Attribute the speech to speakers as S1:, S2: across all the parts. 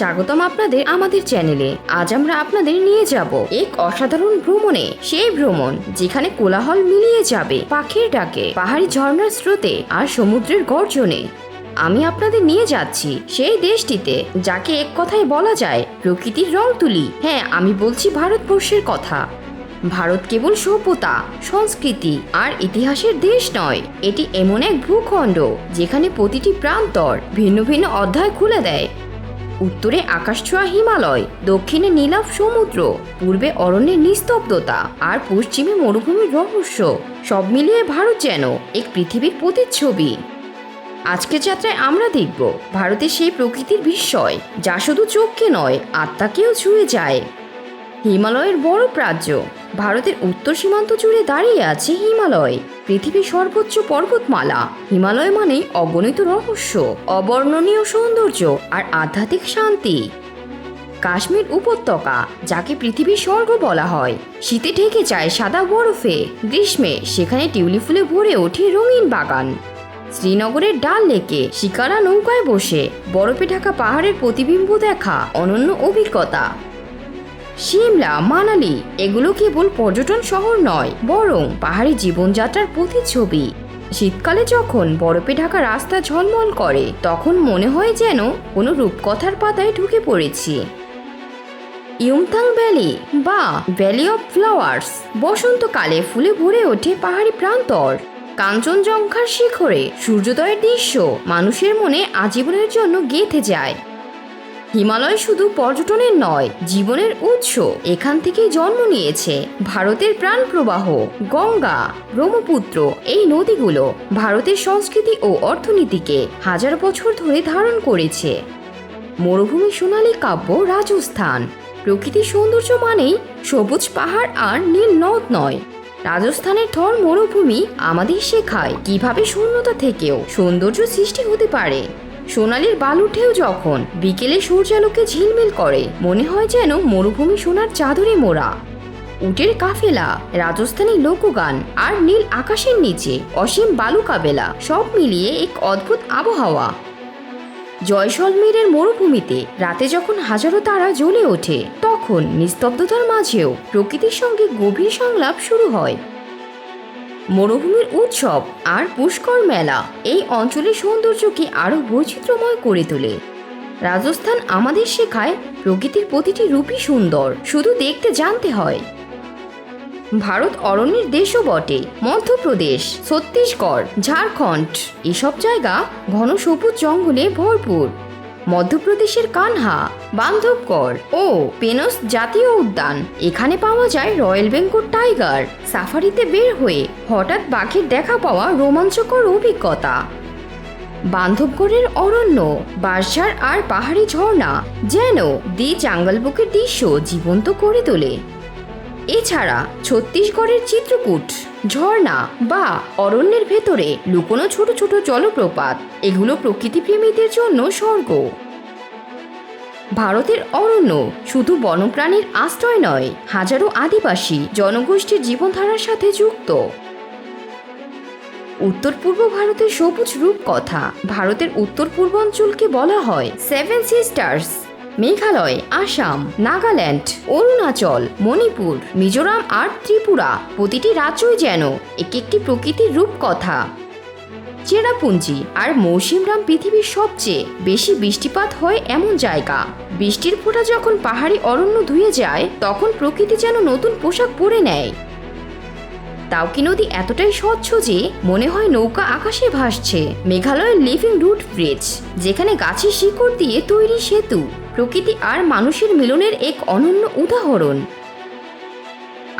S1: স্বাগতম আপনাদের আমাদের চ্যানেলে। আজ আমরা আপনাদের নিয়ে যাব এক অসাধারণ ভ্রমণে। সেই ভ্রমণ যেখানে কোলাহল মিলিয়ে যাবে পাখির ডাকে, পাহাড়ি ঝর্ণার স্রোতে আর সমুদ্রের গর্জনে। আমি আপনাদের নিয়ে যাচ্ছি সেই দেশটিতে, যাকে এক কথায় বলা যায় প্রকৃতির রং তুলি হ্যাঁ আমি বলছি ভারতবর্ষের কথা। ভারত কেবল সভ্যতা, সংস্কৃতি আর ইতিহাসের দেশ নয়। এটি এমন এক ভূখণ্ড যেখানে প্রতিটি প্রান্তর ভিন্ন ভিন্ন অধ্যায় খুলে দেয়। উত্তরে আকাশছোঁয়া হিমালয়, দক্ষিণে নীলাভ সমুদ্র, পূর্বে অরণ্যের নিস্তব্ধতা আর পশ্চিমে মরুভূমির রহস্য। সব মিলিয়ে ভারত যেন এক পৃথিবীর প্রতিচ্ছবি। আজকের যাত্রায় আমরা দেখব ভারতের সেই প্রকৃতির বিস্ময়, যা শুধু চোখকে নয়, আত্মাকেও ছুঁয়ে যায়। হিমালয়ের বড় রাজ্য, ভারতের উত্তর সীমান্ত জুড়ে দাঁড়িয়ে আছে হিমালয়। পৃথিবীর সর্বোচ্চ পর্বতমালা। হিমালয় মানেই অগণিত রহস্য, অবর্ণনীয় সৌন্দর্য আর আধ্যাত্মিক শান্তি। কাশ্মীর উপত্যকা, যাকে পৃথিবীর স্বর্গ বলা হয়, শীতে ঢেকে যায় সাদা বরফে। গ্রীষ্মে সেখানে টিউলি ফুলে ভরে ওঠে রঙিন বাগান। শ্রীনগরের ডাল লেকে শিকারা নৌকায় বসে, বরফে ঢাকা পাহাড়ের প্রতিবিম্ব দেখা অনন্য অভিজ্ঞতা। সিমলা মানালি, এগুলো কেবল পর্যটন শহর নয়, বরং পাহাড়ি জীবনযাত্রার প্রতিচ্ছবি। শীতকালে যখন বরফে ঢাকা রাস্তা ঝলমল করে, তখন মনে হয় যেন কোনো রূপকথার পাতায় ঢুকে পড়েছি। ইয়ুমথাং ভ্যালি বা ভ্যালি অফ ফ্লাওয়ার্স, বসন্তকালে ফুলে ভরে ওঠে পাহাড়ি প্রান্তর। কাঞ্চনজঙ্ঘার শিখরে সূর্যোদয়ের দৃশ্য মানুষের মনে আজীবনের জন্য গেঁথে যায়। হিমালয় শুধু পর্যটনের নয়, জীবনের উৎস। এখান থেকেই জন্ম নিয়েছে ভারতের প্রাণ প্রবাহ, গঙ্গা, ব্রহ্মপুত্র, এই নদীগুলো ভারতের সংস্কৃতি ও অর্থনীতিকে হাজার বছর ধরে ধারণ করেছে। মরুভূমি সোনালী কাব্য রাজস্থান। প্রকৃতির সৌন্দর্য মানেই সবুজ পাহাড় আর নীল নদ নয়। রাজস্থানের থর মরুভূমি আমাদের শেখায় কীভাবে শূন্যতা থেকেও সৌন্দর্য সৃষ্টি হতে পারে। সোনালির বালু ঢেউ যখন, বিকেলে সূর্যালোকে ঝিলমিল করে। মনে হয় যেন মরুভূমি সোনার চাদরে মোড়া। উটের কাফেলা, রাজস্থানী লোকগান আর নীল আকাশের নিচে অসীম বালু কাবেলা সব মিলিয়ে এক অদ্ভুত আবহাওয়া। জয়সলমীরের মরুভূমিতে রাতে যখন হাজারো তারা জ্বলে ওঠে, তখন নিস্তব্ধতার মাঝেও প্রকৃতির সঙ্গে গভীর সংলাপ শুরু হয়। মরুভূমির উৎসব আর পুষ্কর মেলা এই অঞ্চলের সৌন্দর্যকে আরও বৈচিত্র্যময় করে তোলে। রাজস্থান আমাদের শেখায় প্রকৃতির প্রতিটি রূপই সুন্দর, শুধু দেখতে জানতে হয়। ভারত অরণ্যের দেশও বটে, মধ্যপ্রদেশ, ছত্তিশগড়, ঝাড়খণ্ড, এসব জায়গা ঘন সবুজ জঙ্গলে ভরপুর। মধ্যপ্রদেশের কানহা, বান্ধবগড় ও পেনস জাতীয় উদ্যান। এখানে পাওয়া যায় রয়্যাল বেঙ্গল টাইগার। সাফারিতে বের হয়ে হঠাৎ বাঘের দেখা পাওয়া রোমাঞ্চকর অভিজ্ঞতা। বান্ধবগড়ের অরণ্য বাঁশঝাড় আর পাহাড়ি ঝর্ণা যেন দি জাঙ্গল বুকের দৃশ্য জীবন্ত করে তোলে। এছাড়া ছত্তিশগড়ের চিত্রকূট, ঝর্ণা বা অরণ্যের ভেতরে লুকোনো ছোট ছোট জলপ্রপাত, এগুলো প্রকৃতিপ্রেমীদের জন্য স্বর্গ। ভারতের অরণ্য শুধু বন্যপ্রাণীর আশ্রয় নয়, হাজারো আদিবাসী জনগোষ্ঠীর জীবনধারার সাথে যুক্ত। উত্তর পূর্ব ভারতের সবুজ রূপকথা ভারতের উত্তর পূর্বাঞ্চলকে বলা হয় সেভেন সিস্টার্স মেঘালয়, আসাম, নাগাল্যান্ড, অরুণাচল, মণিপুর, মিজোরাম আর ত্রিপুরা। প্রতিটি রাজ্যই যেন এক একটি প্রকৃতির রূপকথা। চেরাপুঞ্জি আর মৌসিমরাম পৃথিবীর সবচেয়ে বেশি বৃষ্টিপাত হয় এমন জায়গা। বৃষ্টির ফোঁটা যখন পাহাড়ি অরণ্য ধুয়ে যায়, তখন প্রকৃতি যেন নতুন পোশাক পরে নেয়। তাওকি নদী এতটাই স্বচ্ছ যে মনে হয় নৌকা আকাশে ভাসছে। মেঘালয়ের লিভিং রুট ব্রিজ, যেখানে গাছের শিকড় দিয়ে তৈরি সেতু। প্রকৃতি আর মানুষের মিলনের এক অনন্য উদাহরণ।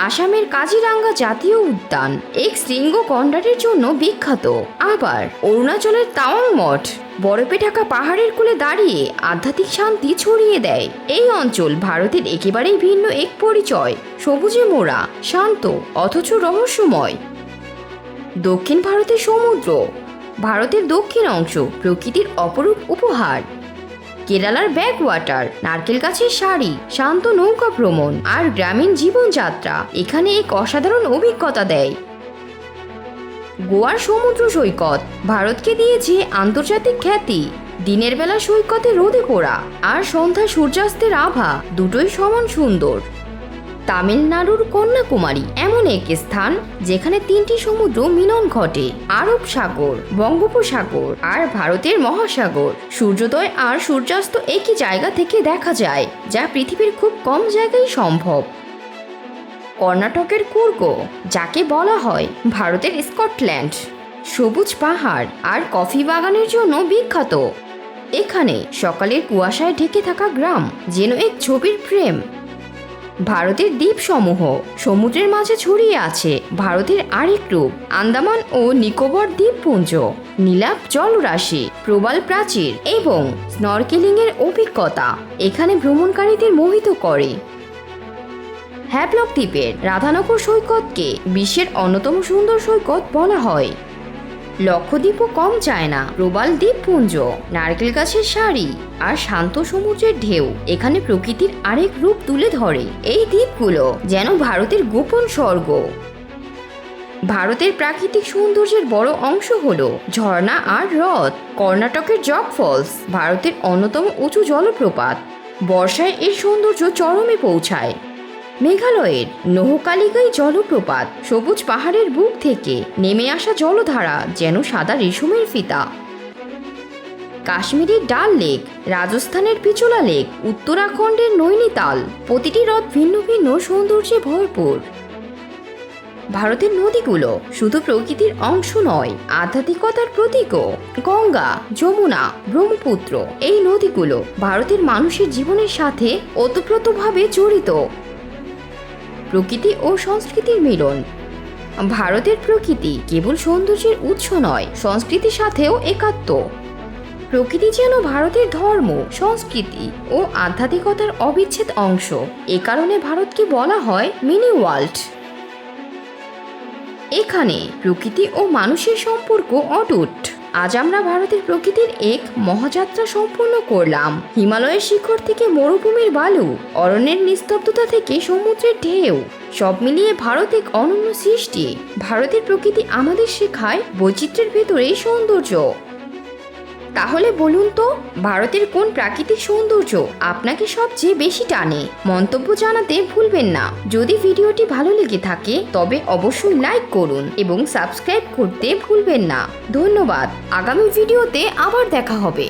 S1: আসামের কাজিরাঙ্গা জাতীয় উদ্যান, এক শৃঙ্গ গন্ডারের জন্য বিখ্যাত। আবার অরুণাচলের তাওয়াং মঠ, বরফে ঢাকা পাহাড়ের কোলে দাঁড়িয়ে আধ্যাত্মিক শান্তি ছড়িয়ে দেয়। এই অঞ্চল ভারতের একেবারেই ভিন্ন এক পরিচয়, সবুজে মোড়া, শান্ত, অথচ রহস্যময়। দক্ষিণ ভারতের সমুদ্র, ভারতের দক্ষিণ অংশ প্রকৃতির অপরূপ উপহার। কেরালার ব্যাকওয়াটার, নারকেল গাছের শাড়ি শান্ত নৌকা ভ্রমণ আর গ্রামীণ জীবনযাত্রা। এখানে এক অসাধারণ অভিজ্ঞতা দেয়। গোয়ার সমুদ্র সৈকত, ভারতকে দিয়েছে আন্তর্জাতিক খ্যাতি। দিনের বেলা সৈকতে রোদে পোড়া আর সন্ধ্যা সূর্যাস্তের আভা দুটোই সমান সুন্দর। তামিলনাড়ুর কন্যাকুমারী এমন এক স্থান যেখানে তিনটি সমুদ্র মিলন ঘটে, আরব সাগর, বঙ্গোপসাগর আর ভারতের মহাসাগর। সূর্যোদয় আর সূর্যাস্ত একই জায়গা থেকে দেখা যায়, যা পৃথিবীর খুব কম জায়গায় সম্ভব। কর্ণাটকের কুর্গ, যাকে বলা হয় ভারতের স্কটল্যান্ড। সবুজ পাহাড় আর কফি বাগানের জন্য বিখ্যাত। এখানে সকালের কুয়াশায় ঢেকে থাকা গ্রাম যেন এক ছবির প্রেম। ভারতের দ্বীপসমূহ। সমুদ্রের মাঝে ছড়িয়ে আছে ভারতের আরেক রূপ, আন্দামান ও নিকোবর দ্বীপপুঞ্জ। নীলাপ জলরাশি, প্রবাল প্রাচীর এবং স্নরকেলিংয়ের অভিজ্ঞতা এখানে ভ্রমণকারীদের মোহিত করে। হ্যাপলক দ্বীপের রাধানগর সৈকতকে বিশ্বের অন্যতম সুন্দর সৈকত বলা হয়। লক্ষদ্বীপও কম চায় না। প্রবাল দ্বীপপুঞ্জ, নারকেল গাছের শাড়ি আর শান্ত সমুদ্রের ঢেউ এখানে প্রকৃতির আরেক রূপ তুলে ধরে। এই দ্বীপগুলো যেন ভারতের গোপন স্বর্গ। ভারতের প্রাকৃতিক সৌন্দর্যের বড় অংশ হলো ঝর্ণা আর হ্রদ, কর্ণাটকের জগ ফলস, ভারতের অন্যতম উঁচু জলপ্রপাত। বর্ষায় এর সৌন্দর্য চরমে পৌঁছায়। মেঘালয়ের নহকালিগাই জলপ্রপাত, সবুজ পাহাড়ের বুক থেকে নেমে আসা জলধারা যেন সাদা রেশমের ফিতা। কাশ্মীরের ডাল লেক, রাজস্থানের পিচোলা লেক, উত্তরাখণ্ডের নৈনিতাল, প্রতিটি হ্রদ ভিন্ন ভিন্ন সৌন্দর্যে ভরপুর। ভারতের নদীগুলো শুধু প্রকৃতির অংশ নয়, আধ্যাত্মিকতার প্রতীকও। গঙ্গা, যমুনা, ব্রহ্মপুত্র, এই নদীগুলো ভারতের মানুষের জীবনের সাথে ওতপ্রোতভাবে জড়িত। প্রকৃতি ও সংস্কৃতির মিলন। ভারতের প্রকৃতি কেবল সৌন্দর্যের উৎস নয়, সংস্কৃতির সাথেও একাত্ম। প্রকৃতি যেন ভারতের ধর্ম, সংস্কৃতি ও আধ্যাত্মিকতার অবিচ্ছেদ অংশ। এ কারণে ভারতকে বলা হয় মিনি ওয়ার্ল্ড। এখানে প্রকৃতি ও মানুষের সম্পর্ক অটুট। আজ আমরা ভারতের প্রকৃতির এক মহাযাত্রা সম্পূর্ণ করলাম। হিমালয়ের শিখর থেকে মরুভূমির বালু, অরণ্যের নিস্তব্ধতা থেকে সমুদ্রের ঢেউ, সব মিলিয়ে ভারত এক অনন্য সৃষ্টি। ভারতের প্রকৃতি আমাদের শেখায় বৈচিত্র্যের ভেতরেই সৌন্দর্য। তাহলে বলুন তো, ভারতের কোন প্রাকৃতিক সৌন্দর্য আপনাকে সবচেয়ে বেশি টানে? মন্তব্য জানাতে ভুলবেন না। যদি ভিডিওটি ভালো লেগে থাকে, তবে অবশ্যই লাইক করুন এবং সাবস্ক্রাইব করতে ভুলবেন না। ধন্যবাদ। আগামী ভিডিওতে আবার দেখা হবে।